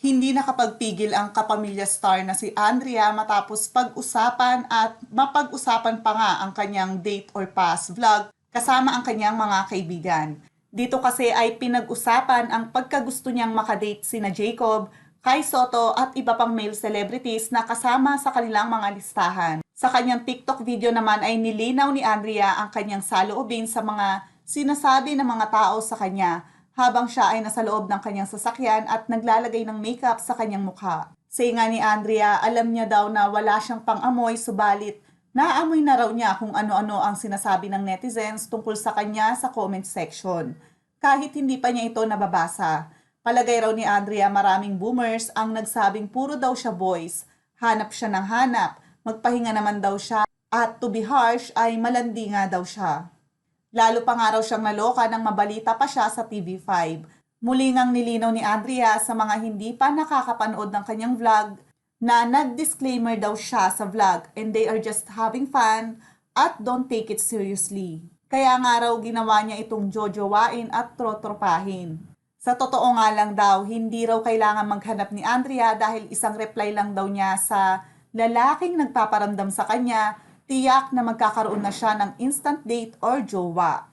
Hindi nakapagpigil ang kapamilya star na si Andrea matapos pag-usapan at mapag-usapan pa nga ang kanyang date or pass vlog kasama ang kanyang mga kaibigan. Dito kasi ay pinag-usapan ang pagkagusto niyang makadate sina Jacob, Kai Soto at iba pang male celebrities na kasama sa kanilang mga listahan. Sa kanyang TikTok video naman ay nilinaw ni Andrea ang kanyang saloobin sa mga sinasabi ng mga tao sa kanya habang siya ay nasa loob ng kanyang sasakyan at naglalagay ng makeup sa kanyang mukha. Say nga ni Andrea, alam niya daw na wala siyang pang-amoy subalit naamoy na raw niya kung ano-ano ang sinasabi ng netizens tungkol sa kanya sa comment section. Kahit hindi pa niya ito nababasa. Palagay raw ni Andrea maraming boomers ang nagsabing puro daw siya boys. Hanap siya ng hanap, magpahinga naman daw siya at to be harsh ay malandi nga daw siya. Lalo pa nga raw siyang naloka nang mabalita pa siya sa TV5. Muli ngang nilinaw ni Andrea sa mga hindi pa nakakapanood ng kanyang vlog na nag-disclaimer daw siya sa vlog and they are just having fun at don't take it seriously. Kaya nga raw ginawa niya itong jojowain at trotropahin. Sa totoo nga lang daw, hindi raw kailangan maghanap ni Andrea dahil isang reply lang daw niya sa lalaking nagpaparamdam sa kanya, tiyak na magkakaroon na siya ng instant date or jowa.